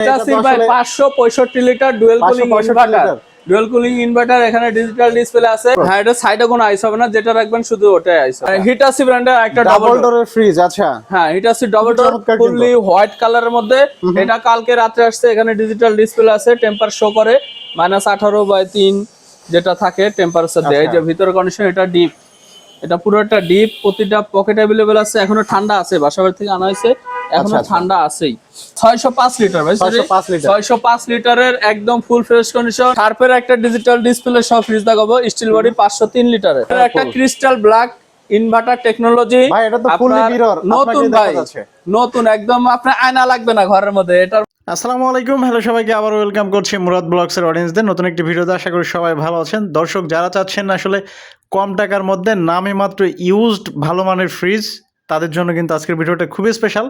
565 litre dual cooling inverter litre. Cooling inverter এখানে digital display আছে। হ্যাঁ এটা সাইডে কোনো আইস হবে না যেটা রাখবেন শুধু ওটাই আইস হবে। হিটাসি ব্র্যান্ডের একটা ডাবল ডাবল ডোরের ফ্রিজ আচ্ছা। হ্যাঁ Hitachi double door fully white কালারের মধ্যে। এটা কালকে আসছে এখানে ডিজিটাল ডিসপ্লে আছে টেম্পার শো করে। মাইনাস আঠারো বাই তিন যেটা থাকে টেম্পারেচার দেয়। যে ভিতরে কন্ডিশন এটা ডিপ এটা পুরোটা ডিপ প্রতিটা পকেট অ্যাভেলেবেল আছে। এখনও ঠান্ডা আছে বাসাবাড়ি থেকে আনা হয়েছে। এখনও আচ্ছা। ঠান্ডা আছেই। ছয়শো পাঁচ লিটার ভাই 605 লিটার। ছয়শো পাঁচ লিটারের একদম ফুল ফ্রেশ কন্ডিশন শার্পের একটা ডিজিটাল ডিসপ্লে সব ফ্রিজ দেখাবো স্টিল বডি লিটারের। একটা ক্রিস্টাল ব্ল্যাক ইনভার্টার টেকনোলজি ভাই, এটা তো fully mirror, নতুন ভাই নতুন একদম আপনার আয়না লাগবে না ঘরের মধ্যে এটা আসসালামু আলাইকুম হ্যালো সবাইকে আবার ওয়েলকাম করছি মুরাদ ব্লগসের অডিয়েন্সদের নতুন একটি ভিডিওতে আশা করি সবাই ভালো আছেন। দর্শক যারা চাচ্ছেন আসলে কম টাকার মধ্যে নামে মাত্র ইউজড ভালো মানের ফ্রিজ তাদের জন্য কিন্তু আজকের ভিডিওটা খুবই স্পেশাল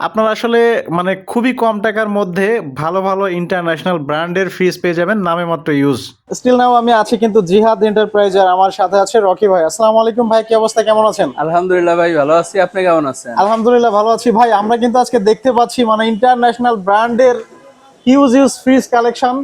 আপনারা আসলে মানে খুবই কম টাকার মধ্যে ভালো ভালো ইন্টারন্যাশনাল ব্র্যান্ডের ফ্রিজ পেয়ে যাবেন নামে মাত্র ইউজ স্টিল নাও আমি আছি কিন্তু জিহাদ এন্টারপ্রাইজ আর আমার সাথে আছে রকি ভাই। আসসালামু আলাইকুম ভাই কি অবস্থা? কেমন আছেন? আলহামদুলিল্লাহ ভাই ভালো আছি। আপনি কেমন আছেন? আলহামদুলিল্লাহ ভালো আছি ভাই। আমরা কিন্তু আজকে দেখতে পাচ্ছি মানে ইন্টারন্যাশনাল ব্র্যান্ডের ইউজ ইউজ ফ্রিজ কালেকশন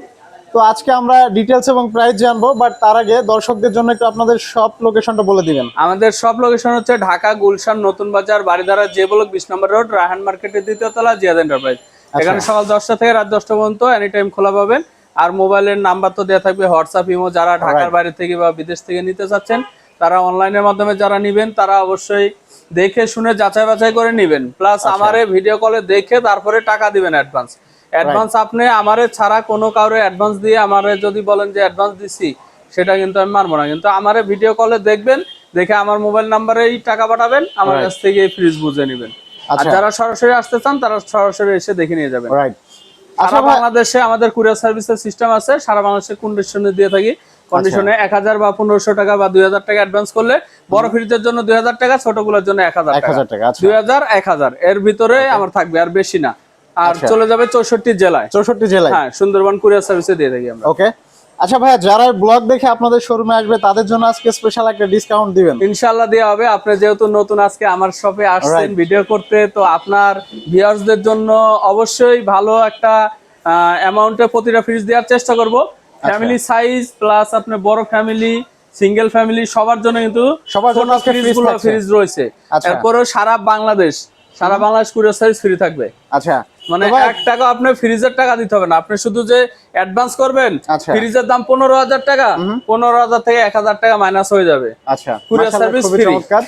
তো আজকে আমরা ডিটেলস এবং প্রাইস জানব বাট তার আগে দর্শকদের জন্য একটু আপনাদের সব লোকেশনটা বলে দিবেন। আমাদের সব লোকেশন হচ্ছে ঢাকা গুলশান নতুন বাজার বাড়িধারা যে ব্লক বিশ নম্বর রোড রাহান মার্কেটের দ্বিতীয় তলা জিয়াদ এন্টারপ্রাইজ এখানে সকাল দশটা থেকে রাত দশটা পর্যন্ত এনি টাইম খোলা পাবেন। আর মোবাইলের নাম্বার তো দেওয়া থাকবে হোয়াটসঅ্যাপ ইমো যারা ঢাকার বাইরে থেকে বা বিদেশ থেকে নিতে চাচ্ছেন তারা অনলাইনের মাধ্যমে যারা নিবেন তারা অবশ্যই দেখে শুনে যাচাই বাছাই করে নিবেন। প্লাস আমারে ভিডিও কলে দেখে তারপরে টাকা দিবেন অ্যাডভান্স অ্যাডভান্স আপনি আমারে ছাড়া কোনো কারও অ্যাডভান্স দিয়ে আমারে যদি বলেন যে অ্যাডভান্স দিছি সেটা কিন্তু আমি মানবো না। কিন্তু আমারে ভিডিও কলে দেখবেন দেখে আমার মোবাইল নাম্বারেই টাকা পাঠাবেন আমার কাছ থেকে ফ্রিজ বুঝে নেবেন। আর আচ্ছা। যারা সরাসরি আসতে চান তারা সরাসরি এসে দেখে নিয়ে যাবেন। রাইট সারা আচ্ছা বাংলাদেশে আমাদের কুরিয়ার সার্ভিসের সিস্টেম আছে সারা বাংলাদেশে কন্ডিশনে দিয়ে থাকি। কন্ডিশনে আচ্ছা। এক হাজার বা পনেরোশো টাকা বা দুই হাজার টাকা অ্যাডভান্স করলে বড় ফ্রিজের জন্য দুই হাজার টাকা ছোটগুলোর জন্য এক হাজার টাকা। দুই হাজার এক হাজার। এর ভিতরে আমার থাকবে আর বেশি না। আর আচ্ছা। চলে যাবে চৌষট্টি জেলায়। চৌষট্টি জেলায়? হ্যাঁ সুন্দরবন কুরিয়ার সার্ভিসে দিয়ে থাকি আমরা। ওকে। আচ্ছা ভাইয়া যারা ব্লগ দেখে আপনাদের শোরুমে আসবে তাদের জন্য আজকে স্পেশাল একটা ডিসকাউন্ট দিবেন। ইনশাল্লাহ দেওয়া হবে। আপনি যেহেতু নতুন আজকে আমার শপে আসছেন ভিডিও করতে তো আপনার ভিউয়ার্সদের জন্য অবশ্যই ভালো একটা অ্যামাউন্টে প্রতিটা ফ্রিজ দেওয়ার চেষ্টা করব। ফ্যামিলি সাইজ প্লাস আপনি বড় ফ্যামিলি সিঙ্গেল ফ্যামিলি সবার জন্য কিন্তু সবার জন্য ফ্রিজগুলো ফ্রিজ রয়েছে। আচ্ছা। এরপরেও সারা বাংলাদেশ সারা বাংলাদেশ কুরিয়ার সার্ভিস ফ্রি থাকবে। আচ্ছা। মানে এক টাকা আপনার ফ্রিজের টাকা দিতে হবে না। আপনি শুধু যে অ্যাডভান্স করবেন আচ্ছা। ফ্রিজের দাম পনেরো হাজার টাকা পনেরো হাজার থেকে এক হাজার টাকা মাইনাস হয়ে যাবে। আচ্ছা। চমৎকার।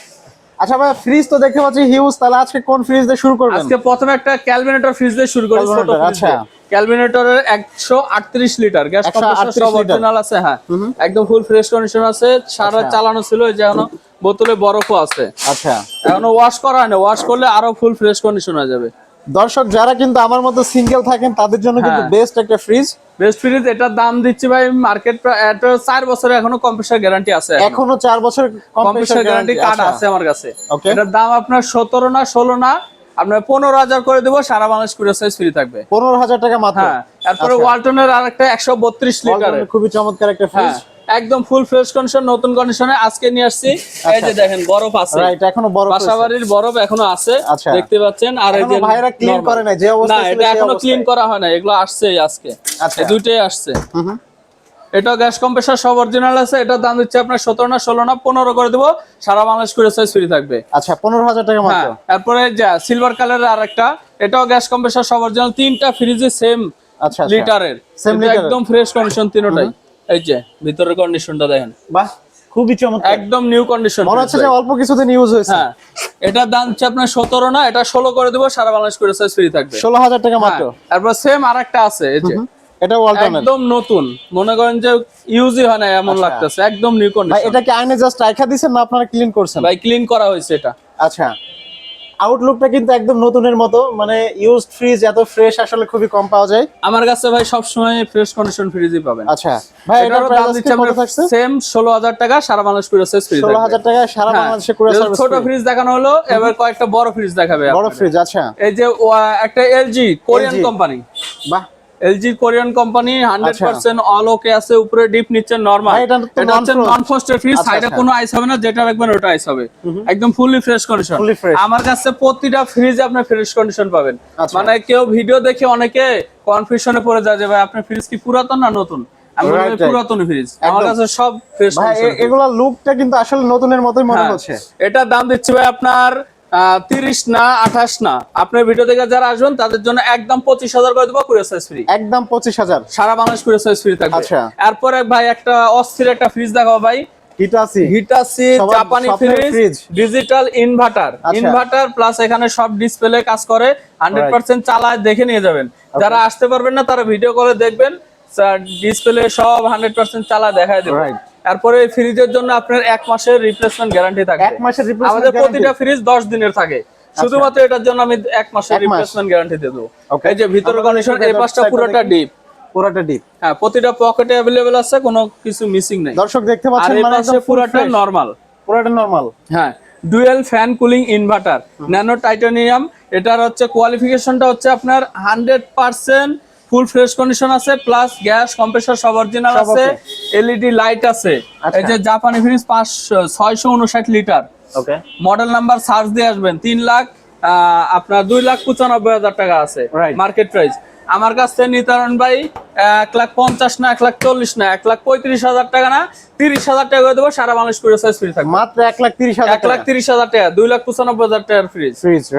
আচ্ছা ভাই ফ্রিজ তো দেখতে পাচ্ছি হিউজ তাহলে আজকে কোন ফ্রিজ দিয়ে শুরু করবেন? আজকে প্রথমে একটা ক্যালভিনেটর ফ্রিজ দিয়ে শুরু করি ছোট আচ্ছা। ক্যালভিনেটরের একশো আটত্রিশ লিটার গ্যাস কম্প্রেসর সব অরিজিনাল আছে হ্যাঁ। একদম ফুল ফ্রেশ কন্ডিশন আছে সারা আচ্ছা। চালানো ছিল এই যে এখনও বোতলে বরফও আছে। আচ্ছা। এখনও ওয়াশ করা হয় না ওয়াশ করলে আরও ফুল ফ্রেশ কন্ডিশন হয়ে যাবে। দর্শক যারা কিন্তু আমার মতো সিঙ্গেল থাকেন তাদের জন্য কিন্তু হ্যাঁ। বেস্ট একটা ফ্রিজ বেস্ট ফ্রিজ এটার দাম দিচ্ছি ভাই মার্কেট এটা চার বছরের এখনও কম্প্রেসর গ্যারান্টি আছে এখনও। চার বছর কম্প্রেসর গ্যারান্টি কার্ড আছে। আমার কাছে। আচ্ছা। এটার দাম আপনার সতেরো না ষোলো না আপনার পনেরো হাজার করে দেবো সারা বাংলাদেশ কুরিয়ার সাইজ ফ্রি থাকবে। পনেরো হাজার টাকা মাত্র। হ্যাঁ তারপরে আচ্ছা। ওয়ালটনের আর একটা একশো বত্রিশ লিটারের খুবই চমৎকার একটা ফ্রিজ হ্যাঁ একদম ফুল ফ্রেশ কন্ডিশন নতুন কন্ডিশনে আজকে নিয়ে আসছি। এই যে দেখেন বরফ আছে। রাইট এখনও বড় বাসাবাড়ির বরফ এখনও আছে আচ্ছা। দেখতে পাচ্ছেন। আর এই যে ভাইরা ক্লিন করে নাই যে অবস্থা ছিল এটা এখনও ক্লিন করা হয় না এগুলো আসছেই আজকে। আচ্ছা। দুইটাই আসছে। হুম হুম। গ্যাস কম্প্রেসর সব অরিজিনাল আছে। এটার দাম দিচ্ছে আপনার সতেরো না ষোলো না পনেরো করে দেবো। সারা বাংলাদেশ করে সাইজ ফ্রি থাকবে। আচ্ছা পনেরো হাজার টাকা মাত্র। হ্যাঁ তারপরে যা সিলভার কালারের আর একটা এটাও গ্যাস কম্প্রেসর সব অরিজিনাল তিনটা ফ্রিজে সেম আচ্ছা আচ্ছা। লিটারের কিন্তু একদম ফ্রেশ কন্ডিশন তিনটাই। এই যে ভিতরের কন্ডিশনটা দেখেন। বাহ খুবই চমৎকার। একদম নিউ কন্ডিশন মনে হচ্ছে যে অল্প কিছুদিন ইউজ হয়েছে। হ্যাঁ এটার দাম হচ্ছে আপনার সতেরো না এটা ষোলো করে দেবো সারা বাংলাদেশ করে সাইজ ফ্রি থাকবে। ষোলো হাজার টাকা মাত্র। হ্যাঁ, তারপর সেম আর একটা আছে এই যে। এটা ওয়ালটনের একদম নতুন। মনে করেন যে ইউজই হয় না এমন আচ্ছা। লাগতেছে। একদম নিউ ভাই এটা কি আইনে জাস্ট রাইখা দিছেন না আপনারা ক্লিন করছেন? ভাই ক্লিন করা হয়েছে এটা। আচ্ছা। আউটলুকটা কিন্তু একদম নতুনের মতো মানে ইউজ ফ্রিজ এত ফ্রেশ আসলে খুবই কম পাওয়া যায়। আমার কাছে ভাই সব সময় ফ্রেশ কন্ডিশন ফ্রিজই পাবেন। আচ্ছা ভাই এটার দাম দিচ্ছি আমরা থাকছে? সেম ষোলো হাজার টাকা সারা বাংলাদেশ পুরো সার্ভিস ফ্রি ষোলো হাজার টাকা সারা বাংলাদেশে করে সার্ভিস ছোট ফ্রিজ দেখানো হলো এবার কয়েকটা বড় ফ্রিজ দেখাবে বড় ফ্রিজ আচ্ছা। এই যে একটা এলজি কোরিয়ান কোম্পানি বাহ LG Korean company hundred percent all okay আছে উপরে ডিপ নিচে নর্মাল। এটা হচ্ছে নন আচ্ছা, সাইডে আচ্ছা। কোনো আইস হবে না যেটা রাখবেন ওটা আইস হবে। একদম ফুললি ফ্রেশ কন্ডিশন আমার কাছে প্রতিটা ফ্রিজে আপনি ফ্রেশ কন্ডিশন পাবেন। আচ্ছা। মানে কেউ ভিডিও দেখে অনেকে কনফিউশনে পড়ে যায় যে ভাই আপনার ফ্রিজ কি পুরাতন না নতুন। পুরাতন ফ্রিজ আমার কাছে সব ফ্রেশ এগুলা লুকটা কিন্তু আসলে নতুনের মতোই মনে হ্যাঁ, হচ্ছে। এটার দাম দিচ্ছি ভাই আপনার তিরিশ না আঠাশ না। আপনার ভিডিও থেকে যারা আসবেন তাদের জন্য একদম পঁচিশ হাজার করে দেবো কুড়ি সাইজ ফ্রি একদম পঁচিশ হাজার। সারা বাংলাদেশ কুড়ি সাইজ ফ্রি থাকবে। আচ্ছা। এরপরে ভাই একটা অস্থির একটা ফ্রিজ দেখাবো ভাই। হিটাসি হিটাসি জাপানি fridge digital inverter. Inverter plus এখানে সব ডিসপ্লে কাজ করে। হান্ড্রেড পার্সেন্ট চালায় দেখে নিয়ে যাবেন। যারা আসতে পারবেন না তারা ভিডিও কলে দেখবেন। ডিসপ্লে সব হান্ড্রেড পার্সেন্ট চালায় দেখায় দেবে. তারপরে ফ্রিজের জন্য আপনার এক মাসের রিপ্লেসমেন্ট গ্যারান্টি থাকে এক মাসের আমাদের প্রতিটা ফ্রিজ দশ দিনের থাকে। শুধুমাত্র এটার জন্য আমি এক মাসের রিপ্লেসমেন্ট গ্যারান্টি দিয়ে দেবো। এই যে ভিতরে কন্ডিশন এই পাশটা পুরোটা ডিপ পুরোটা ডিপ হ্যাঁ প্রতিটা পকেটে অ্যাভেলেবেল আছে কোনো কিছু মিসিং নেই। দর্শক দেখতে পাচ্ছেন মানে পাশে পুরোটা নরমাল পুরোটা নরমাল হ্যাঁ dual fan cooling inverter nano titanium এটার হচ্ছে কোয়ালিফিকেশনটা হচ্ছে আপনার hundred percent full fresh condition আছে প্লাস গ্যাস কম্প্রেসার সব অরিজিনাল আছে। এলইডি লাইট আছে। আচ্ছা। এই যে জাপানি ফ্রিজ পাঁচ ছয়শো উনষাট litre okay model number search দিয়ে আসবেন তিন লাখ আহ, আপনার দুই লাখ পঁচানব্বই হাজার টাকা আছে। মার্কেট প্রাইস আমার কাছে থেকে নিতারণ ভাই এক লাখ পঞ্চাশ না এক লাখ চল্লিশ না এক লাখ পঁয়ত্রিশ হাজার টাকা না তিরিশ হাজার টাকা করে দেবো সারা মানুষ করে সাইজ ফ্রি থাকবে। মাত্র এক লাখ তিরিশ হাজার এক লাখ তিরিশ হাজার টাকা দুই লাখ পঁচানব্বই হাজার টাকার ফ্রিজ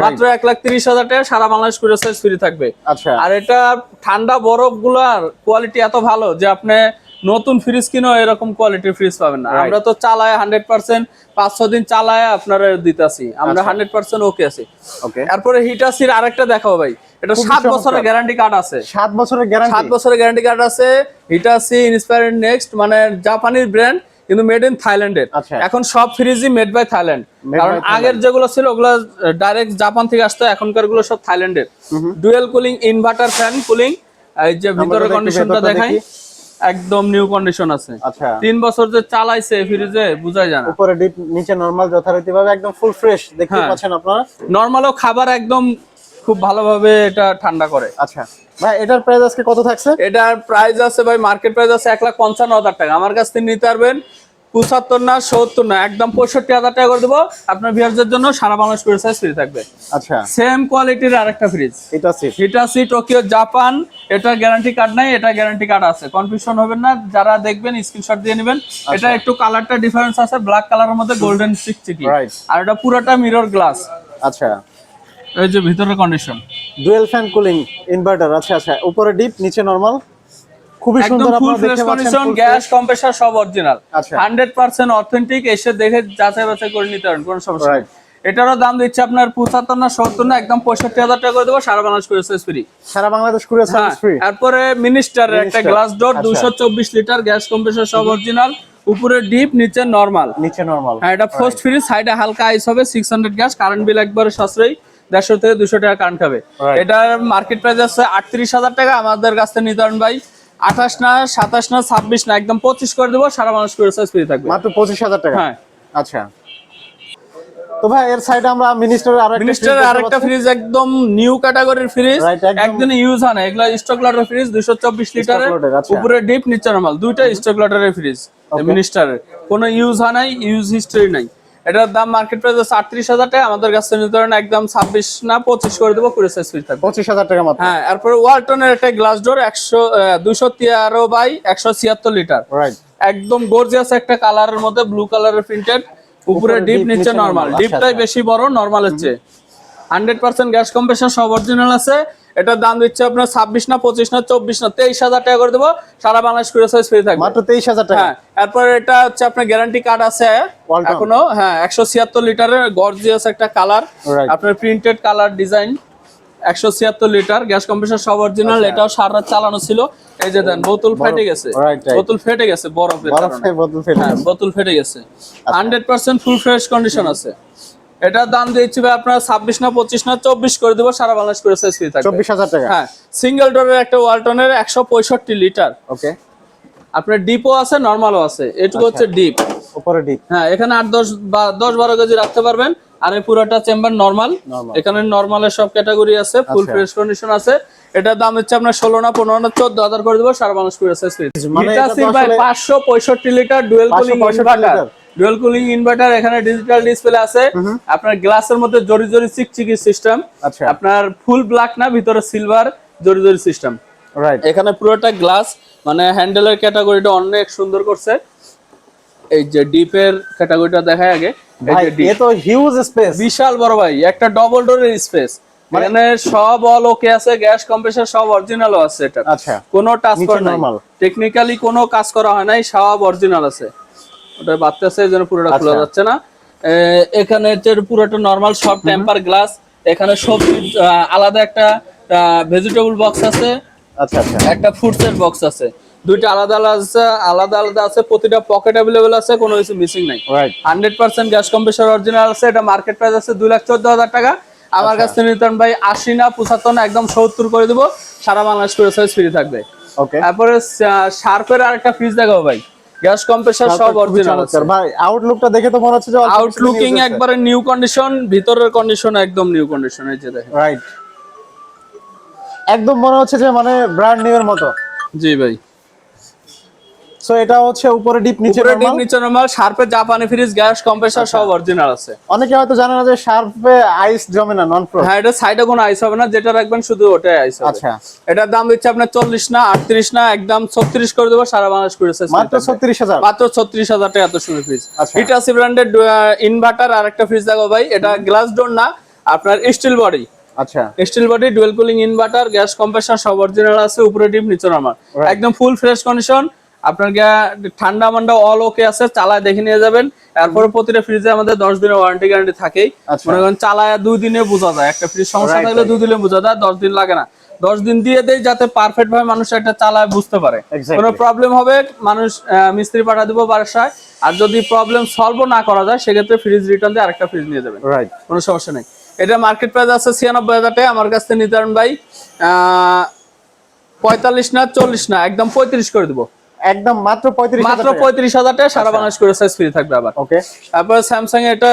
মাত্র এক লাখ তিরিশ হাজার টাকা সারা বাংলাদেশ করে সাইজ ফ্রি থাকবে। আচ্ছা। আর এটা ঠান্ডা বরফগুলার কোয়ালিটি এত ভালো যে আপনি নতুন ফ্রিজ কিনেও এরকম কোয়ালিটির ফ্রিজ পাবেন না। আমরা তো চালায় হান্ড্রেড পার্সেন্ট পাঁচ ছ দিন চালায় আপনারা দিতেছি। আমরা। হান্ড্রেড পার্সেন্ট ওকে আছি। ওকে তারপরে হিটাসির আরেকটা দেখাও ভাই। এটা সাত বছরের গ্যারান্টি কার্ড আছে। সাত বছরের সাত গ্যারান্টি বছরের গ্যারান্টি কার্ড আছে। হিটাসি ইন্সপায়ার নেক্সট মানে জাপানির ব্র্যান্ড কিন্তু মেড ইন থাইল্যান্ডের। এখন সব ফ্রিজই মেড বাই থাইল্যান্ড কারণ আগের যেগুলো ছিল ওগুলো ডাইরেক্ট জাপান থেকে আসতো এখনকারগুলো সব থাইল্যান্ডের dual cooling inverter fan cooling এই যে ভিতরে কন্ডিশনটা দেখাই। দেখি। একদম নিউ কন্ডিশন আছে। আচ্ছা। তিন বছর যে চালাইছে ফ্রিজে বুঝাই যায় উপরে ডিপ নিচে নরমাল যথারীতি ভাবে একদম ফুল ফ্রেশ দেখতে। পাচ্ছেন আপনারা? নরমালও খাবার একদম খুব ভালোভাবে এটা ঠান্ডা করে। আচ্ছা। ভাই এটার প্রাইস আজকে কত থাকছে? এটার প্রাইস আছে ভাই মার্কেট প্রাইস আছে এক লাখ পঞ্চান্ন হাজার টাকা। আমার কাছ থেকে নিতে পারবেন পঁচাত্তর না সত্তর না একদম পঁয়ষট্টি হাজার টাকা করে দেবো। আপনার ভিউয়ারদের জন্য সারা বাংলাদেশ করে সাইজ ফ্রি থাকবে। আচ্ছা। সেম কোয়ালিটির আরেকটা ফ্রিজ এটা সিট হিটাসি টোকিও জাপান এটা গ্যারান্টি কার্ড নাই এটা গ্যারান্টি কার্ড আছে। কনফিউশন হবেন না যারা দেখবেন স্ক্রিনশট দিয়ে নেবেন। এটা একটু কালারটা ডিফারেন্স আছে ব্ল্যাক কালারের মধ্যে গোল্ডেন চিকচিকি. আর এটা পুরোটা মিরর গ্লাস আচ্ছা। এই যে ভিতরের condition dual fan cooling inverter আচ্ছা আচ্ছা। উপরে ডিপ নিচে নরমাল খুবই সুন্দর full fresh condition gas compressor সব অরিজিনাল আচ্ছা। হান্ড্রেড পার্সেন্ট অথেন্টিক এসে দেখে যাচাই বাছাই করে নিতে পারেন কোনো সমস্যা নেই। এটারও দাম দিচ্ছে আপনার পঁচাত্তর না সত্তর না একদম পঁয়ষট্টি হাজার টাকা করে দেবো সারা বাংলাদেশ করে ফ্রি সারা বাংলাদেশ কুরিয়ার সার্ভিস ফ্রি তারপরে মিনিস্টারের একটা গ্লাস ডোর আচ্ছা। দুশো চব্বিশ লিটার গ্যাস কম্প্রেসার সব অরিজিনাল উপরে ডিপ নিচে নর্মাল নিচে নরমাল হ্যাঁ এটা ফার্স্ট ফ্রি সাইডে হালকা আইস হবে six hundred gas current bill একবারে সাশ্রয়ী দেড়শো থেকে দুশো টাকা কারেন্ট খাবে এটার মার্কেট প্রাইস আছে আটত্রিশ হাজার টাকা আমাদের কাছ থেকে নিতে ভাই। আঠাশ না সাতাশ না ছাব্বিশ না একদম পঁচিশ করে দেবো সারা মানুষ করে সাইজ ফ্রি থাকবে। মাত্র পঁচিশ হাজার টাকা? হ্যাঁ। আচ্ছা। তো ভাই এর সাইডে আমরা মিনিস্টারের আরেকটা মিনিস্টার ফ্রিজ একদম নিউ ক্যাটাগরির ফ্রিজ একদম- ইউজ হয় না। এগুলো স্টক ফ্রিজ লিটারের। উপরে ডিপ নিচে নরমাল দুইটা স্টক ফ্রিজ মিনিস্টারের কোনো ইউজ হয় নাই ইউজ হিস্টরি নাই। এটার দাম মার্কেট প্রাইস আছে আটত্রিশ হাজার টাকা। আমাদের কাছে পারেন একদম ছাব্বিশ না পঁচিশ করে দেবো করে সাইজ ফ্রি থাকবে। পঁচিশ হাজার টাকা মাত্র। হ্যাঁ তারপরে ওয়ালটনের একটা গ্লাস ডোর একশো দুশো তেরো বাই একশো ছিয়াত্তর লিটার রাইট একদম গর্জিয়াস একটা কালারের মধ্যে ব্লু কালারের প্রিন্টেড উপরে ডিপ নিচে নরমাল normal, ডিপটাই আচ্ছা, বেশি বড় নরমাল হচ্ছে। হান্ড্রেড পার্সেন্ট গ্যাস কম্প্রেসার সব অরিজিনাল আছে। এটার দাম দিচ্ছে আপনার ছাব্বিশ না পঁচিশ না চব্বিশ না তেইশ হাজার টাকা করে দেবো। সারা বাংলাদেশ কুড়ি সাইজ ফ্রি থাকবে। মাত্র তেইশ হাজার টাকা। হ্যাঁ তারপর এটা হচ্ছে আপনার গ্যারান্টি কার্ড আছে। এখনও হ্যাঁ একশো ছিয়াত্তর লিটারের গর্জিয়াস একটা কালার আপনার প্রিন্টেড কালার ডিজাইন একশো ছিয়াত্তর লিটার গ্যাস কম্প্রেসার সব অরিজিনাল এটাও সারা চালানো ছিল। এই যে দেন বোতল ফেটে গেছে. বোতল ফেটে গেছে বরফের হ্যাঁ বোতল ফেটে গেছে। Hundred percent full fresh condition আছে। এটার দাম দিচ্ছি ভাই আপনার ছাব্বিশ না পঁচিশ না চব্বিশ করে দেবো সারা বাংলাদেশ করে সাইজ ফ্রি থাকবে। চব্বিশ হাজার টাকা। হ্যাঁ সিঙ্গেল ডোরের একটা ওয়ালটনের একশো পঁয়ষট্টি লিটার ওকে। আপনার ডিপও আছে নর্মালও আছে। এটুকু আচ্ছা। হচ্ছে ডিপ উপরে ডিপ হ্যাঁ এখানে আট দশ বা দশ বারো কেজি রাখতে পারবেন। আর এই পুরোটা চেম্বার নরমাল এখানে নরমালের সব ক্যাটাগরি আছে ফুল আচ্ছা। ফ্রেশ কন্ডিশন আছে। এটার দাম হচ্ছে আপনার ষোলো না পনেরো না চোদ্দ হাজার করে দেবো সারা মানুষ করে মানে পাঁচশো পঁয়ষট্টি litre dual cooling 565 inverter. Dual cooling inverter এখানে ডিজিটাল ডিসপ্লে আছে। আপনার গ্লাসের মধ্যে জরি জরি চিকচিকি সিস্টেম আচ্ছা। আপনার ফুল ব্ল্যাক না ভিতরে সিলভার জরি জরি সিস্টেম রাইট এখানে পুরোটা গ্লাস মানে হ্যান্ডেলের ক্যাটাগরিটা অনেক সুন্দর করছে। এই যে ডিপের ক্যাটাগরিটা দেখায় আগে। এই যে তো হিউজ স্পেস বিশাল বড় ভাই একটা ডবল ডোরের স্পেস মানে- সব অল ওকে আছে গ্যাস কম্প্রেসার সব অরিজিনালও আছে এটা আচ্ছা। কোনো টাচ করা নাই। টেকনিক্যালি কোনো কাজ করা হয় নাই সব অরিজিনাল আছে। ওটা এই জন্য পুরোটা খোলা আচ্ছা। যাচ্ছে না। এখানে হচ্ছে পুরোটা নর্মাল সব টেম্পার গ্লাস এখানে সবজি আলাদা একটা ভেজিটেবল বক্স আছে আচ্ছা আচ্ছা। একটা ফুডসের বক্স আছে। দুইটা আলাদা আলাদা আছে আলাদা আলাদা আছে প্রতিটা পকেট অ্যাভেলেবেল আছে কোনো কিছু মিসিং নাই। Hundred percent gas compressor original আছে এটা মার্কেট প্রাইস আছে দুই লাখ চোদ্দ হাজার টাকা। আমার কাছ নিতেন ভাই আশি না পঁচাত্তর না একদম সত্তর করে দিব সারা বাংলাদেশ করে সাইজ ফ্রি থাকবে। ওকে তারপরে শার্পের আর একটা ফ্রিজ দেখাবো ভাই। গ্যাস কম্প্রেসার সব অরিজিনাল আছে। ভাই আউটলুকটা দেখে তো মনে হচ্ছে যে আউটলুকিং একবারে নিউ কন্ডিশন ভিতরের কন্ডিশন একদম নিউ কন্ডিশন এই যে দেখেন। রাইট একদম মনে হচ্ছে যে মানে ব্র্যান্ড নিউ এর মতো। জি ভাই। সো এটা হচ্ছে উপরে ডিপ নিচে উপরে ডিপ নিচে নরমাল শার্পের জাপানি ফ্রিজ গ্যাস কম্প্রেসার সব অরিজিনাল আছে। অনেকে হয়তো জানে না যে শার্পে আইস জমে না নন প্রো হ্যাঁ এটা সাইডে কোনো আইস হবে না যেটা রাখবেন শুধু ওটাই আইস হবে। আচ্ছা। এটার দাম দিচ্ছে আপনার চল্লিশ না আটত্রিশ না একদম ছত্রিশ করে দেবো সারা বাংলাদেশ করেছে মাত্র ছত্রিশ হাজার। মাত্র ছত্রিশ হাজার টাকা এত সুন্দর ফ্রিজ আচ্ছা। হিটাসি ব্র্যান্ডের ইনভার্টার আর একটা ফ্রিজ দেখো ভাই। এটা গ্লাস ডোর না আপনার স্টিল বডি আচ্ছা। Steel body dual cooling inverter gas compressor সব অরিজিনাল আছে উপরে ডিপ নিচে নরমাল একদম ফুল ফ্রেশ কন্ডিশন আপনার ঠান্ডা মান্ডা অল ওকে আছে চালায় দেখে নিয়ে যাবেন। এরপরে প্রতিটা ফ্রিজে আমাদের দশ দিনের ওয়ারেন্টি গ্যারান্টি থাকেই। আচ্ছা। মনে করেন চালায় দুই দিনে বোঝা যায়। একটা ফ্রিজ সমস্যা থাকলে দুই দিনে বোঝা যায় দশ দিন লাগে না। দশ দিন দিয়ে দেয় যাতে পারফেক্ট ভাবে মানুষ একটা চালায় বুঝতে পারে। কোনো প্রবলেম হবে মানুষ মিস্ত্রি পাঠা দিব বাসায় আর যদি প্রবলেম সলভ না করা যায় সেক্ষেত্রে ফ্রিজ রিটার্ন দিয়ে আরেকটা ফ্রিজ নিয়ে যাবেন। কোনো সমস্যা নেই। এটা মার্কেট প্রাইস আছে ছিয়ানব্বই হাজার টাকা। আমার কাছ থেকে নিতে ভাই পঁয়তাল্লিশ না চল্লিশ না একদম পঁয়ত্রিশ করে দিব। একদম মাত্র পঁয়ত্রিশ মাত্র পঁয়ত্রিশ হাজার টাকা সারা বাংলাদেশ করে সাইজ ফ্রি থাকবে আবার। ওকে তারপরে স্যামসাং এটা।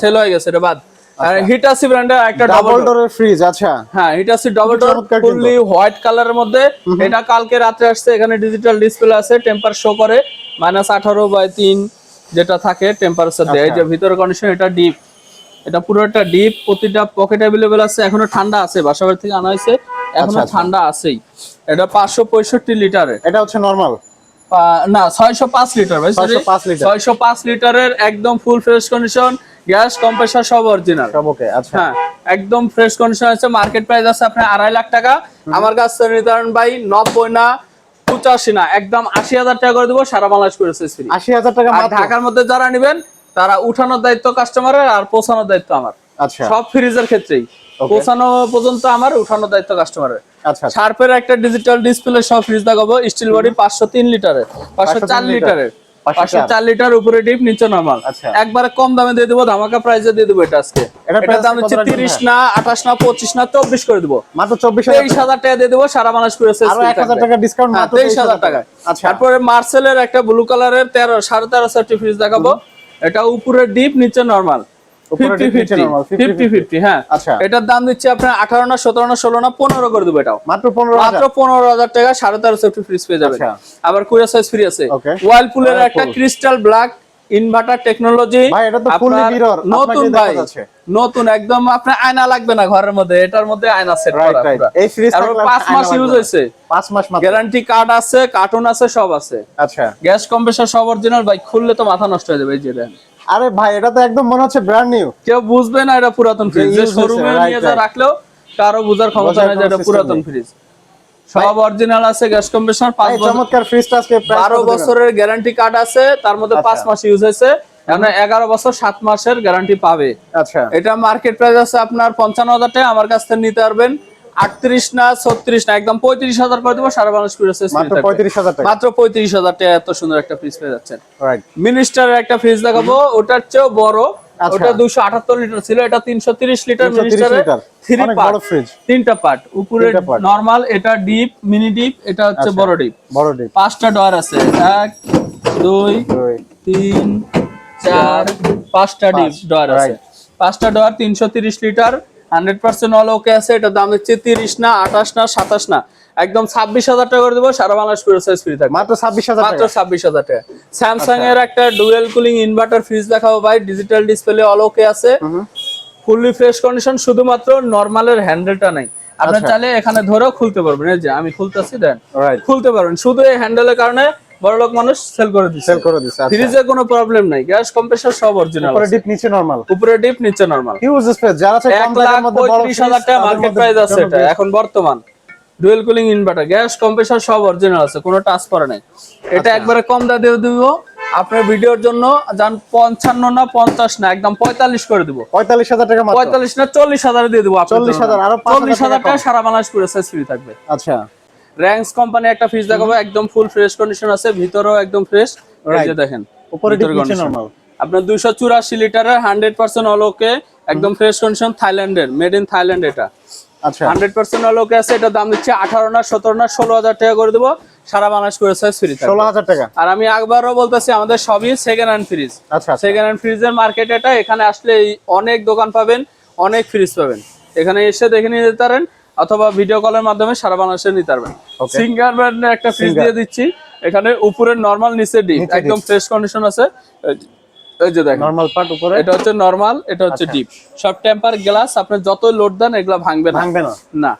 সেল হয়ে গেছে এটা বাদ। আর হিটাসি ব্র্যান্ডের একটা ডাবল ডোরের ফ্রিজ আচ্ছা। হ্যাঁ Hitachi double door. Fully white কালারের মধ্যে। এটা কালকে রাত্রে আসছে এখানে ডিজিটাল ডিসপ্লে আছে টেম্পার শো করে। মাইনাস আঠারো বাই তিন যেটা থাকে টেম্পারেচার দেয়। যে ভিতরে কন্ডিশন এটা ডিপ এটা পুরোটা ডিপ প্রতিটা পকেট অ্যাভেলেবেল আছে এখনও ঠান্ডা আছে বাসাবাড়ি থেকে আনা হয়েছে এখনও আচ্ছা। ঠান্ডা আছেই। এটা পাঁচশো পঁয়ষট্টি লিটারের। এটা হচ্ছে নরমাল না ছয়শো পাঁচ লিটার ভাই 605 লিটার। ছয়শো পাঁচ লিটারের একদম full fresh condition gas compressor সব অরিজিনাল আচ্ছা। হ্যাঁ একদম ফ্রেশ কন্ডিশন আছে মার্কেট প্রাইস আছে আপনার আড়াই লাখ টাকা। আমার কাছ নির্ধারণ ভাই নব্বই না পঁচাশি না একদম আশি হাজার টাকা করে দেবো সারা বাংলাদেশ ফ্রি আশি হাজার টাকা ঢাকার মধ্যে যারা নেবেন তারা উঠানোর দায়িত্ব কাস্টমারের আর পৌঁছানোর দায়িত্ব আমার। আচ্ছা। সব ফ্রিজের ক্ষেত্রেই। পৌঁছানো পর্যন্ত আমার উঠানোর দায়িত্ব কাস্টমারের শার্পের একটা ডিজিটাল ডিসপ্লে সব ফ্রিজ দেখাবো স্টিল বডি পাঁচশো তিন লিটারের পাঁচশো চার লিটারের। 504 পাঁচশো চার। লিটার উপরে ডিপ নিচে নরমাল আচ্ছা। একবারে কম দামে দিয়ে দেবো ধামাকা প্রাইসে দিয়ে দেবো এটা আজকে। এটার দাম হচ্ছে তিরিশ? না আঠাশ না পঁচিশ না চব্বিশ করে দেবো। মাত্র চব্বিশ হাজার তেইশ হাজার টাকা দিয়ে দেবো সারা মানুষ করে আরও এক হাজার টাকা ডিসকাউন্ট মাত্র তেইশ হাজার টাকা। আচ্ছা। তারপরে মার্সেলের একটা ব্লু কালারের তেরো সাড়ে তেরো ফ্রিজ দেখাবো। এটা উপরে ডিপ নিচে নরমাল উপরে ফিফটি deep, নিচে ফিফটি normal, 50, ফিফটি ফিফটি হ্যাঁ। আচ্ছা। এটার দাম দিচ্ছে আপনার আঠারো না সতেরো না ষোলো না পনেরো করে দেবো এটাও। মাত্র পনেরো মাত্র পনেরো হাজার টাকা সাড়ে তেরো সেফটি ফ্রিজ পেয়ে যাবেন আচ্ছা। আবার কুরিয়ার সাইজ ফ্রি আছে। Okay. একটা ক্রিস্টাল ব্ল্যাক ইনভার্টার টেকনোলজি নতুন ভাই নতুন একদম আপনার আয়না লাগবে না ঘরের মধ্যে এটার মধ্যে আয়না সেট করা এই ফ্রিজ পাঁচ মাস ইউজ হয়েছে। পাঁচ মাস গ্যারান্টি কার্ড আছে কার্টুন আছে সব আছে। আচ্ছা। গ্যাস কম্প্রেসার সব অরিজিনাল ভাই খুললে তো মাথা নষ্ট হয়ে যাবে এই যে দেখেন। আরে ভাই এটা তো একদম মনে হচ্ছে ব্র্যান্ড নিউ কেউ বুঝবে না এটা পুরাতন ফ্রিজ যে শোরুমে নিয়ে যা. রাখলেও কারও বুঝার ক্ষমতা নেই যে এটা পুরাতন ফ্রিজ সব অরিজিনাল আছে গ্যাস কম্প্রেসার পাঁচ বছর চমৎকার ফ্রিজটা আজকে price বারো কত দিবেন? বছরের গ্যারান্টি কার্ড আছে তার মধ্যে আচ্ছা। পাঁচ মাস ইউজ হয়েছে। এখন এগারো বছর সাত মাসের গ্যারান্টি পাবে। আচ্ছা। এটা মার্কেট প্রাইস আছে আপনার পঞ্চান্ন হাজার টাকা আমার কাছ থেকে নিতে পারবেন। আটত্রিশ না ছত্রিশ না একদম পঁয়ত্রিশ হাজার করে দেবো সারা বাংলাদেশ করে মাত্র পঁয়ত্রিশ হাজার টাকা। মাত্র পঁয়ত্রিশ হাজার টাকা এত সুন্দর একটা ফ্রিজ পেয়ে যাচ্ছেন। রাইট মিনিস্টারের একটা ফ্রিজ দেখাবো ওটার চেয়েও বড়। আচ্ছা। ওটা দুশো আটাত্তর লিটার ছিল এটা তিনশো তিরিশ লিটার 330 মিনিস্টারের থ্রি পার্ট বড় ফ্রিজ তিনটা পার্ট উপরে নরমাল এটা ডিপ মিনি ডিপ এটা হচ্ছে আচ্ছা। বড় ডিপ বড় ডিপ পাঁচটা ডয়ার আছে। এক দুই দুই। তিন চার পাঁচটা ডিপ ডয়ার আছে। পাঁচটা ডোয়ার তিনশো তিরিশ litre hundred percent all okay আছে এটার দাম হচ্ছে তিরিশ না আঠাশ না সাতাশ না। একদম ছাব্বিশ হাজার টাকা করে দেবো সারা বাংলাদেশ করে সাইজ ফ্রি থাকবে। মাত্র ছাব্বিশ হাজার মাত্র ছাব্বিশ হাজার টাকা। স্যামসাং এর একটা ডুয়েল কুলিং ইনভার্টার ফ্রিজ দেখাবো ভাই ডিজিটাল ডিসপ্লে অল ওকে আছে। ফুললি ফ্রেশ কন্ডিশন শুধুমাত্র নর্মালের হ্যান্ডেলটা নাই। আপনার আচ্ছা। চাইলে এখানে ধরেও খুলতে পারবেন এই যে আমি খুলতেছি দেন। খুলতে পারবেন শুধু এই হ্যান্ডেলের কারণে বড় লোক মানুষ সেল করে দিচ্ছে সেল করে আচ্ছা। ফ্রিজে কোনো প্রবলেম নাই। গ্যাস কম্প্রেসার সব অরিজিনাল উপরে ডিপ নিচে নরমাল উপরে ডিপ নিচে নরমাল হিউজ স্পেস যারা চাই কম লাখ মধ্যে বড় পঁয়ত্রিশ হাজার টাকা মার্কেট প্রাইস আছে এটা। এখন বর্তমান dual cooling inverter gas compressor সব অরিজিনাল আছে কোনো টাচ করে নাই। আচ্ছা। এটা একবারে কম দামে দিয়ে দিব। আপনার ভিডিওর জন্য যান পঞ্চান্ন না পঞ্চাশ না একদম পঁয়তাল্লিশ করে দিব। পঁয়তাল্লিশ হাজার টাকা পঁয়তাল্লিশ না চল্লিশ হাজারে দিয়ে দিব 40,000 আরও 5,000 চল্লিশ হাজার টাকা সারা বাংলাদেশ পুরো ফ্রি থাকবে। আচ্ছা। র্যাঙ্কস কোম্পানি একটা ফ্রিজ দেখাবো একদম ফুল ফ্রেশ কন্ডিশন আছে ভিতরেও একদম ফ্রেশ এই যে দেখেন উপরে নরমাল আপনার দুইশো চুরাশি লিটারের হান্ড্রেড পার্সেন্ট অলোকে একদম ফ্রেশ কন্ডিশন থাইল্যান্ডের মেড ইন থাইল্যান্ড এটা। আচ্ছা। হান্ড্রেড পার্সেন্ট অলোকে আছে এটা দাম দিচ্ছে আঠারো না সতেরো না ষোলো হাজার টাকা করে দেবো সারা বাংলাদেশ করে সাইজ ফ্রি ষোলো হাজার টাকা। আর আমি একবারও বলতেছি আমাদের সবই সেকেন্ড হ্যান্ড ফ্রিজ আচ্ছা সেকেন্ড হ্যান্ড ফ্রিজের মার্কেট এটা এখানে আসলে অনেক দোকান পাবেন অনেক ফ্রিজ পাবেন। এখানে এসে দেখে নিয়ে যেতে পারেন অথবা ভিডিও কলের মাধ্যমে সারা বাংলাদেশে নিতে পারবেন। সিঙ্গার ব্র্যান্ডের একটা ফ্রিজ দিয়ে দিচ্ছি। এখানে উপরে নর্মাল নিচে ডিপ একদম ফ্রেশ কন্ডিশন আছে। এই যে- দেখেন। নরমাল পার্ট উপরে। এটা হচ্ছে নরমাল এটা হচ্ছে আচ্ছা। ডিপ সব টেম্পার গ্লাস আপনি যত লোড দেন এগুলা ভাঙবে না। ভাঙবে না। না।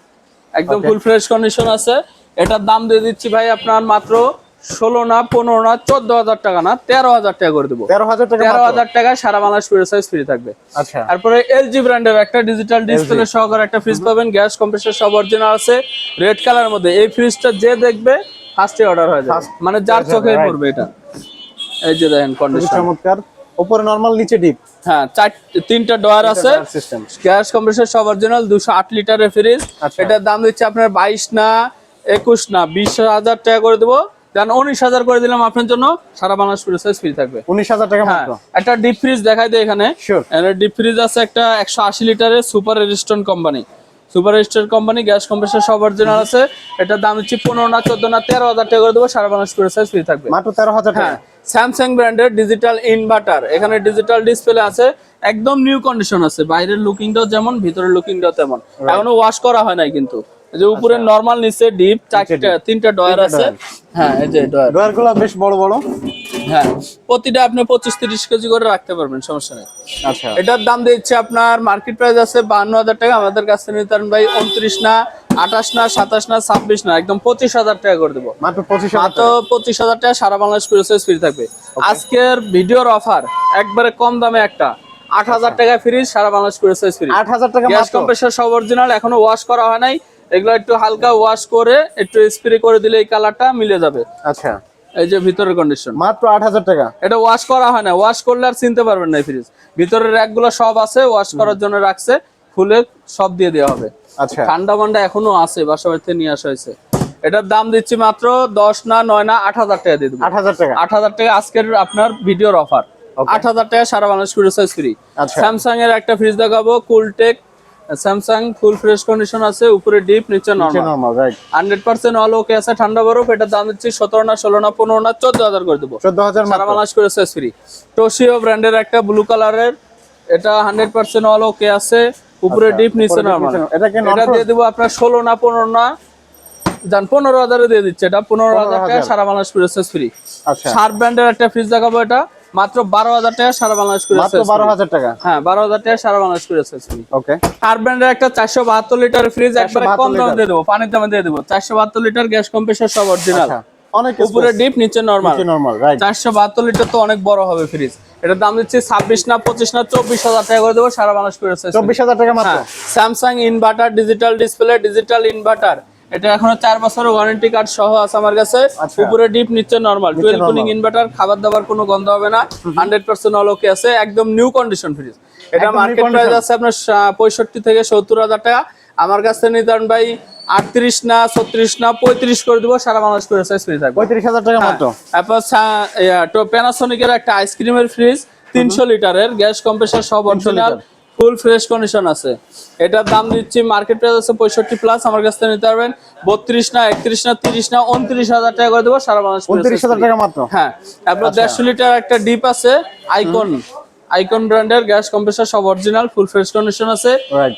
একদম ফুল ফ্রেশ কন্ডিশন আছে। এটার দাম দিয়ে দিচ্ছি ভাই আপনার মাত্র ষোলো না পনেরো না চোদ্দ হাজার টাকা না তেরো হাজার টাকা করে দেবো। তেরো হাজার টাকা তেরো হাজার টাকায় সারা বাংলাদেশ ফ্রি থাকবে। আচ্ছা। তারপরে এলজি ব্র্যান্ডের একটা ডিজিটাল ডিসপ্লে সহকারে একটা ফ্রিজ পাবেন গ্যাস কম্প্রেসর সব অরিজিনাল আছে রেড কালার মধ্যে। এই ফ্রিজটা যে দেখবে ফার্স্টে অর্ডার হয়ে যাবে। মানে যার চোখে. পড়বে এটা। এই যে দেখেন কন্ডিশন চমৎকার। উপরে নরমাল নিচে ডিপ হ্যাঁ চার তিনটা ডয়ার আছে। গ্যাস কম্প্রেসর সব অরিজিনাল দুশো আট লিটারের ফ্রিজ। এটার দাম দিচ্ছে আপনার বাইশ না একুশ না বিশ হাজার টাকা করে দেবো। দেন উনিশ হাজার করে দিলাম আপনার জন্য সারা বাংলাদেশ ফ্রি সাইজ ফ্রি থাকবে। উনিশ হাজার টাকা হ্যাঁ একটা ডিপ ফ্রিজ দেখাই দেয় এখানে. ডিপ ফ্রিজ আছে একটা একশো আশি লিটারের সুপার রেজিস্টন কোম্পানি সুপার রেজিস্টন কোম্পানি গ্যাস কম্প্রেসর সব অরিজিনাল আছে। এটার দাম হচ্ছে পনেরো না চোদ্দ না তেরো হাজার টাকা করে দেবো সারা বাংলাদেশ ফ্রি সাইজ ফ্রি থাকবে। মাত্র তেরো হাজার টাকা? হ্যাঁ স্যামসাং ব্র্যান্ডের ডিজিটাল ইনভার্টার এখানে ডিজিটাল ডিসপ্লে আছে একদম নিউ কন্ডিশন আছে। বাইরের লুকিংটাও যেমন ভিতরের লুকিংটাও তেমন। এখনও ওয়াশ করা হয় নাই কিন্তু। এই যে উপরে নরমাল নিচে ডিপ চারটা তিনটা ডয়ার আছে। হ্যাঁ এই যে ডয়ার ডয়ারগুলো বেশ বড় বড়। হ্যাঁ প্রতিটা আপনি পঁচিশ তিরিশ কেজি করে রাখতে পারবেন সমস্যা নেই। আচ্ছা। এটার দাম দিচ্ছে আপনার মার্কেট প্রাইস আছে বান্ন হাজার টাকা। আমাদের কাছ নিতে ভাই উনত্রিশ না আঠাশ না সাতাশ না ছাব্বিশ না একদম পঁচিশ হাজার টাকা করে দেবো। মাত্র পঁচিশ মাত্র পঁচিশ হাজার টাকা সারা বাংলাদেশ প্রসেস ফ্রি থাকবে। আজকের ভিডিওর অফার একবারে কম দামে একটা। আট হাজার টাকা ফ্রি সারা বাংলাদেশ প্রসেস ফ্রি আট হাজার টাকা গ্যাস কম্প্রেসার সব অরিজিনাল এখনও ওয়াশ করা হয় নাই। এগুলো একটু হালকা ওয়াশ করে একটু স্প্রে করে দিলে এই কালারটা মিলে যাবে। আচ্ছা। এই যে ভিতরের কন্ডিশন মাত্র আট হাজার টাকা। এটা ওয়াশ করা হয় না ওয়াশ করলে আর চিনতে পারবেন না ফ্রিজ ভিতরের র‍্যাকগুলো সব আছে ওয়াশ করার জন্য রাখছে খুলে সব দিয়ে দেওয়া হবে। আচ্ছা। ঠান্ডা মান্ডা এখনও আছে বাসা বাড়িতে নিয়ে আসা হয়েছে। এটার দাম দিচ্ছি মাত্র দশ না নয় না আট হাজার টাকা দিয়ে দেবো। আট হাজার টাকা। আট হাজার টাকা আজকের আপনার ভিডিওর অফার Okay. আট হাজার টাকা সারা বাংলাদেশ সাইজ ফ্রি আচ্ছা। স্যামসাং এর একটা ফ্রিজ দেখাবো Cooltech Samsung full fresh condition আছে উপরে ডিপ নিচে normal right hundred percent all okay আছে ঠান্ডা বরফ এটার দাম দিচ্ছি সতেরো না ষোলো না পনেরো না চোদ্দ হাজার করে দেবো। চোদ্দ হাজার সারা মাত্র বাংলাদেশ করে সাইজ ফ্রি টোশিও ব্র্যান্ডের একটা ব্লু কালারের এটা হান্ড্রেড পার্সেন্ট অল ওকে আছে উপরে আচ্ছা, ডিপ নিচে উপরে deep, নর্মাল এটা কি এটা দিয়ে দেবো আপনার ষোলো না পনেরো না যান পনেরো হাজারে দিয়ে দিচ্ছে এটা পনেরো হাজার টাকা 15,000 সারা বাংলাদেশ প্রসেস ফ্রি আচ্ছা। শার্প ব্র্যান্ডের একটা ফ্রিজ দেখাবো এটা। মাত্র বারো হাজার টাকা সারা বাংলাদেশ মাত্র বারো হাজার টাকা? হ্যাঁ বারো হাজার টাকা সারা বাংলাদেশ ওকে শার্প ব্র্যান্ডের একটা চারশো বাহাত্তর লিটার ফ্রিজ একবারে 472 কম দামে। দিয়ে দেবো পানির দামে দিয়ে দেবো। চারশো বাহাত্তর লিটার গ্যাস কম্প্রেসার সব অরিজিনাল আচ্ছা অনেক উপরে ডিপ নিচে নর্মাল নর্মাল চারশো বাহাত্তর লিটার তো অনেক বড় হবে ফ্রিজ এটার দাম দিচ্ছি ছাব্বিশ না পঁচিশ না চব্বিশ হাজার টাকা করে দেবো সারা বাংলাদেশ করে চব্বিশ হাজার টাকা মাত্র? Samsung inverter digital display digital inverter এটা এখনও চার বছরের ওয়ারেন্টি কার্ড সহ আছে আমার কাছে। আচ্ছা। উপরে ডিপ নিচে নর্মাল টুয়েলভ কুলিং ইনভার্টার খাবার দাবার কোনো গন্ধ হবে না। হান্ড্রেড পার্সেন্ট অল ওকে আছে। একদম নিউ কন্ডিশন ফ্রিজ এটা মার্কেট প্রাইস আছে আপনার পঁয়ষট্টি থেকে সত্তর হাজার টাকা। আমার কাছে থেকে নিতে পারেন ভাই আটত্রিশ না ছত্রিশ না পঁয়ত্রিশ করে দিব সারা বাংলাদেশ করে সাইজ ফ্রি থাকবে। পঁয়ত্রিশ হাজার টাকা মাত্র। তারপর প্যানাসোনিকের একটা আইসক্রিমের ফ্রিজ তিনশো লিটারের। গ্যাস কম্প্রেসার সব অরিজিনাল। ফুল ফ্রেশ কন্ডিশন আছে। এটার দাম দিচ্ছি মার্কেট প্রাইস আছে পঁয়ষট্টি প্লাস আমার কাছ থেকে নিতে পারবেন। বত্রিশ না একত্রিশ না তিরিশ না উনত্রিশ হাজার টাকা করে দেবো সারা বাংলাদেশ উনত্রিশ হাজার টাকা মাত্র? হ্যাঁ তারপর দেড়শো লিটার একটা ডিপ আছে আইকন আইকন ব্র্যান্ডের গ্যাস কম্প্রেসার সব অরিজিনাল ফুল ফ্রেশ কন্ডিশন আছে।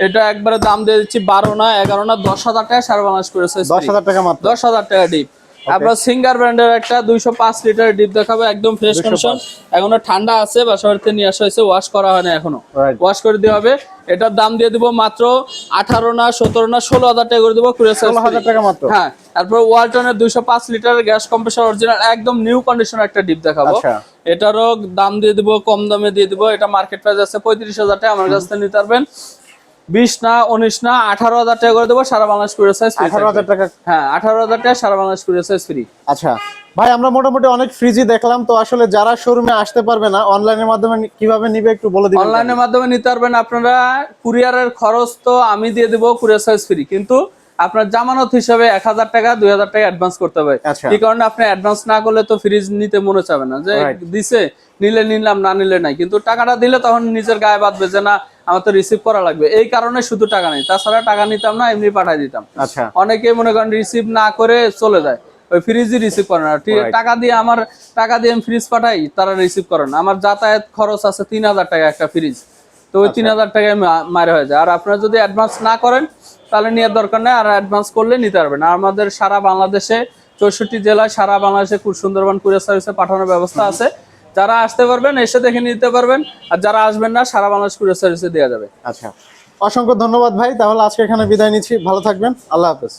এটা একবারে দাম দিয়ে দিচ্ছি বারো না এগারো না দশ হাজার টাকা সারা বাংলাদেশ করেছে দশ হাজার টাকা মাত্র। দশ হাজার টাকা ডিপ আপনার সিঙ্গার ব্র্যান্ডের একটা দুইশো পাঁচ লিটার ডিপ দেখাবো একদম ফ্রেশ কন্ডিশন এখনও ঠান্ডা আছে বাসা বাড়িতে নিয়ে আসা হয়েছে ওয়াশ করা হয়নি এখনও। ওয়াশ করে দেওয়া হবে। এটার দাম দিয়ে দিব মাত্র আঠারো না সতেরো না ষোলো হাজার টাকা করে দেবো হাজার টাকা মাত্র। হ্যাঁ তারপর ওয়ালটনের দুইশো পাঁচ লিটারের গ্যাস কম্প্রেসার অরিজিনাল একদম নিউ কন্ডিশন একটা ডিপ দেখাবো। আচ্ছা। এটারও দাম দিয়ে দিব কম দামে দিয়ে দিব। এটা মার্কেট প্রাইস আছে পঁয়ত্রিশ হাজার টাকা আমার কাছ থেকে নিতে পারবেন। বিশ না উনিশ না আঠারো হাজার টাকা করে দেবো সারা বাংলাদেশ কুড়ি সাইজ আঠারো হাজার টাকা? হ্যাঁ আঠারো হাজার টাকা সারা বাংলাদেশ কুড়ি সাইজ ফ্রি আচ্ছা। ভাই আমরা মোটামুটি অনেক ফ্রিজই দেখলাম তো আসলে যারা শোরুমে আসতে পারবে না অনলাইনের মাধ্যমে কীভাবে নিবে একটু বলে দিবেন অনলাইনের মাধ্যমে নিতে পারবেন আপনারা। কুরিয়ারের খরচ তো আমি দিয়ে দেবো কুরিয়ার সাইজ ফ্রি কিন্তু আপনার জামানত হিসাবে এক হাজার টাকা দুই হাজার টাকা অ্যাডভান্স করতে হবে। আচ্ছা। এই কারণে আপনি অ্যাডভান্স না করলে তো ফ্রিজ নিতে মনে চাবে না। যে দিছে নিলে নিলাম না নিলে নাই। কিন্তু টাকাটা দিলে তখন নিজের গায়ে বাঁধবে যে না আমার তো রিসিভ করা লাগবে। এই কারণে শুধু টাকা নেই। তাছাড়া টাকা নিতাম না এমনি পাঠাই দিতাম। আচ্ছা। অনেকে মনে করেন রিসিভ না করে চলে যায়। ওই ফ্রিজই রিসিভ করে না। ঠিক টাকা দিয়ে আমার টাকা দিয়ে আমি ফ্রিজ পাঠাই তারা রিসিভ করে না। আমার যাতায়াত খরচ আছে তিন হাজার টাকা একটা ফ্রিজ তো ওই তিন হাজার টাকায় মারা হয়ে যায়। আর আপনারা যদি অ্যাডভান্স না করেন তাহলে নেওয়ার দরকার নেই, আর অ্যাডভান্স করলে নিতে পারবেন। আর আমাদের সারা বাংলাদেশে, চৌষট্টি জেলায় সারা বাংলাদেশে খুব সুন্দরবন কুরিয়ার সার্ভিসে পাঠানোর ব্যবস্থা আছে। যারা আসতে পারবেন, এসে দেখে নিতে পারবেন, আর যারা আসবেন না, সারা বাংলাদেশ কুরিয়ার সার্ভিসে দেওয়া যাবে। আচ্ছা। অসংখ্য ধন্যবাদ ভাই, তাহলে আজকে এখানে বিদায় নিচ্ছি। ভালো থাকবেন। আল্লাহ হাফেজ।